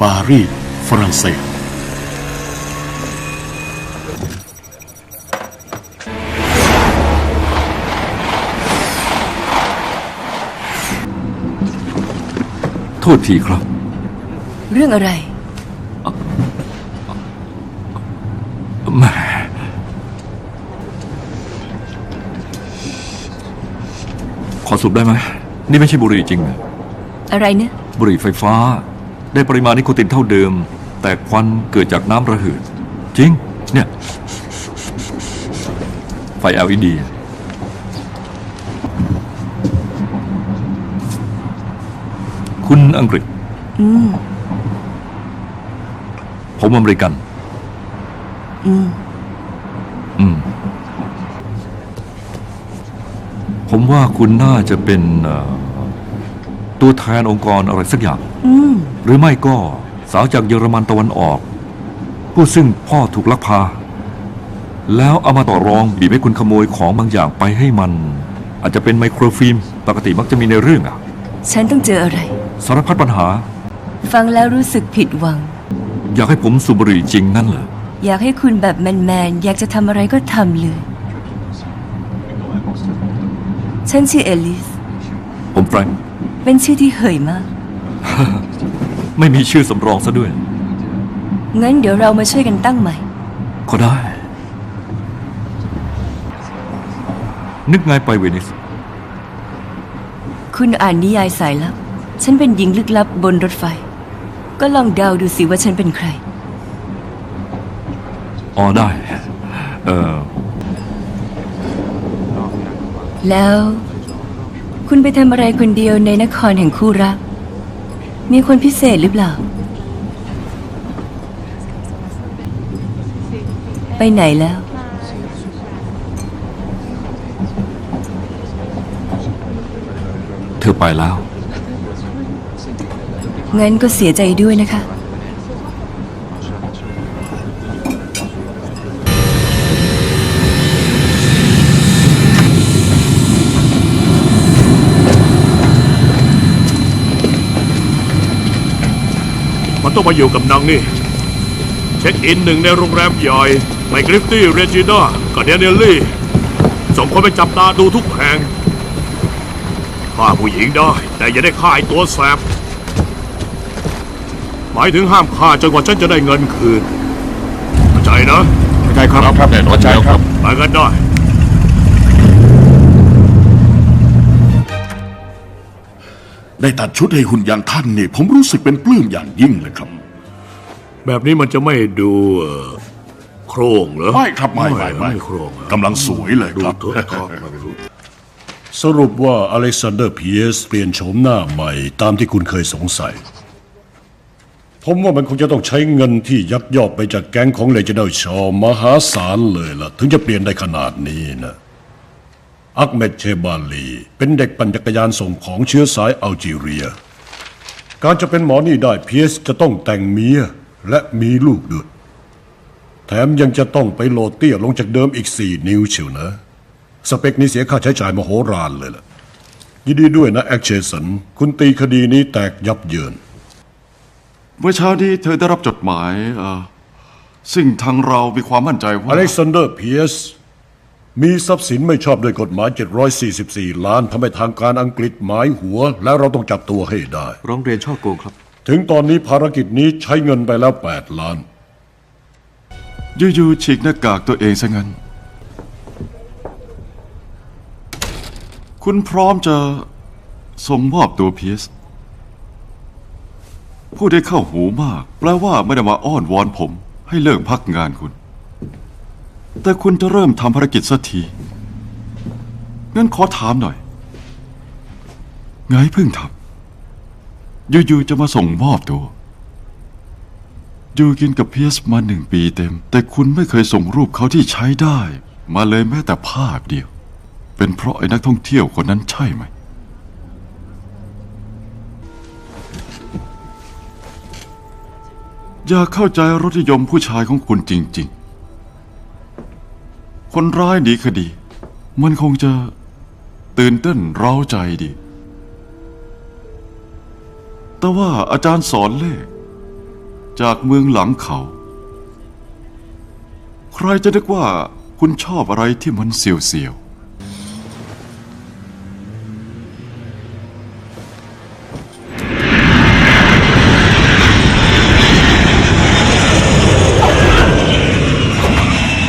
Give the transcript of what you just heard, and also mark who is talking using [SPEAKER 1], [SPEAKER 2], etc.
[SPEAKER 1] ปารีสฝรั่งเศส
[SPEAKER 2] โทษทีครับ
[SPEAKER 3] เรื่องอะไร
[SPEAKER 2] แหมขอสูบได้ไหม นี่ไม่ใช่บุหรี่จริงนะ
[SPEAKER 3] อะไรเนี่ย
[SPEAKER 2] บุหรี่ไฟฟ้า ได้ปริมาณนิโคตินเท่าเดิม แต่ควันเกิดจากน้ำระหืดจริง เนี่ย ไฟ LED คุณอังกฤษ
[SPEAKER 3] อืม
[SPEAKER 2] ผมอเมริกัน
[SPEAKER 3] อืม
[SPEAKER 2] อืม ผมว่าคุณน่าจะเป็นเอ่อ ตัวแทนองค์กรอะไรสักอย่าง
[SPEAKER 3] อืม
[SPEAKER 2] หรือไม่ก็สาวจากเยอรมันตะวันออก ผู้ซึ่งพ่อถูกลักพา แล้วเอามาต่อรองบีบให้คุณขโมยของบางอย่างไปให้มัน อาจจะเป็นไมโครฟิล์มปกติมักจะมีในเรื่องอะ
[SPEAKER 3] ฉันต้องเจออะไร
[SPEAKER 2] สารพัดปัญหา
[SPEAKER 3] ฟังแล้วรู้สึกผิดหวัง
[SPEAKER 2] อยากให้ผมสูบบุหรี่จริงนั่นเหรอ
[SPEAKER 3] อยากให้คุณแบบแมนๆ อยากจะทำอะไรก็ทำเลย ฉันชื่อเอลิส
[SPEAKER 2] ผมแฟรงค์
[SPEAKER 3] เป็นชื่อที่เหยมาก
[SPEAKER 2] ไม่มีชื่อสำรองซะด้วย
[SPEAKER 3] งั้นเดี๋ยวเรามาช่วยกันตั้งใหม่
[SPEAKER 2] ก็ได้ นึกไงไปเวนิส
[SPEAKER 3] คุณอ่านนิยายสายลับ ฉันเป็นหญิงลึกลับบนรถไฟ ก็ลองเดาดูสิว่าฉันเป็นใคร
[SPEAKER 2] อ๋อได้ เออ
[SPEAKER 3] แล้ว คุณไปทำอะไรคนเดียวในนครแห่งคู่รัก มีคนพิเศษหรือเปล่า ไปไหนแล้ว
[SPEAKER 2] เธอไปแล้ว
[SPEAKER 3] งั้นก็เสียใจด้วยนะคะ
[SPEAKER 4] มันต้องมาอยู่กับนางนี่ เช็คอินหนึ่งในโรงแรมใหญ่ไมกริฟตี้เรจิน่ากับเดนเนลลี่ส่งคนไปจับตาดูทุกแห่งฆ่าผู้หญิงได้ แต่อย่าได้ฆ่าไอ้ตัวแสบ หมายถึงห้ามฆ่าจนกว่าฉันจะได้เงินคืนเข้าใจนะ
[SPEAKER 1] ใช่ครับครับแน่นอนใช่ครับ
[SPEAKER 4] ไปกันได้
[SPEAKER 1] ได้ตัดชุดให้หุ่นอย่างท่านนี่ ผมรู้สึกเป็นปลื้มอย่างยิ่งเลยครับ
[SPEAKER 4] แบบนี้มันจะไม่ดูเอ่อโครงเหรอ
[SPEAKER 1] ไม่ครับไม่ไม่ไม่
[SPEAKER 4] โครงอะ
[SPEAKER 1] กำลังสวยเลย
[SPEAKER 4] ดู
[SPEAKER 1] ครับ
[SPEAKER 4] เถอะก็ไม่รู้
[SPEAKER 5] สรุปว่าอเล็กซานเดอร์พีเอสเปลี่ยนโฉมหน้าใหม่ตามที่คุณเคยสงสัย ผมว่ามันคงจะต้องใช้เงินที่ยักยอกไปจากแก๊งของเลเจน d ลชอมหาศาลเลยล่ะ ถึงจะเปลี่ยนได้ขนาดนี้นะ อักเมดเชบาลี เป็นเด็กปั่นจักรยานส่งของเชื้อสายอัลจีเรีย การจะเป็นหมอนี่ได้พีเอสจะต้องแต่งเมียและมีลูกด้วยแถมยังจะต้องไปโหลดเตี้ยลงจากเดิมอีกสี่นิ้วเชียวนะ สเปคนี้เสียค่าใช้จ่ายมโหฬารเลยล่ะ ยินดีด้วยนะแอคเชสัน คุณตีคดีนี้แตกยับเยิน
[SPEAKER 6] เมื่อเช้านี้เธอได้รับจดหมายเอ่อซึ่งทางเรามีความมั่นใจว่า
[SPEAKER 5] อเล็กซานเดอร์เพียส มีทรัพย์สินไม่ชอบด้วยกฎหมาย 744 ล้านทำให้ทางการอังกฤษหมายหัว แล้วเราต้องจับตัวให้ได้
[SPEAKER 2] ร้องเรียนช่อโกงครับ
[SPEAKER 5] ถึงตอนนี้ภารกิจนี้ใช้เงินไปแล้ว 8 ล้าน
[SPEAKER 6] อยู่ๆฉีกหน้ากากตัวเองซะงั้น คุณพร้อมจะส่งมอบตัวเพียสพูดได้เข้าหูมาก แปลว่าไม่ได้มาอ้อนวอนผม ให้เลิกพักงานคุณ แต่คุณจะเริ่มทำภารกิจสักทีงั้นขอถามหน่อย ไงเพิ่งทำอยู่ๆจะมาส่งมอบตัว อยู่กินกับเพียสมาหนึ่งปีเต็ม แต่คุณไม่เคยส่งรูปเขาที่ใช้ได้ มาเลยแม้แต่ภาพเดียว เป็นเพราะไอ้นักท่องเที่ยวคนนั้นใช่ไหม อย่าเข้าใจรสนิยมผู้ชายของคุณจริง ๆ คนร้ายหนีคดี มันคงจะตื่นเต้นเร้าใจดี แต่ว่าอาจารย์สอนเลข จากเมืองหลังเขา ใครจะนึกว่าคุณชอบอะไรที่มันเสียวๆ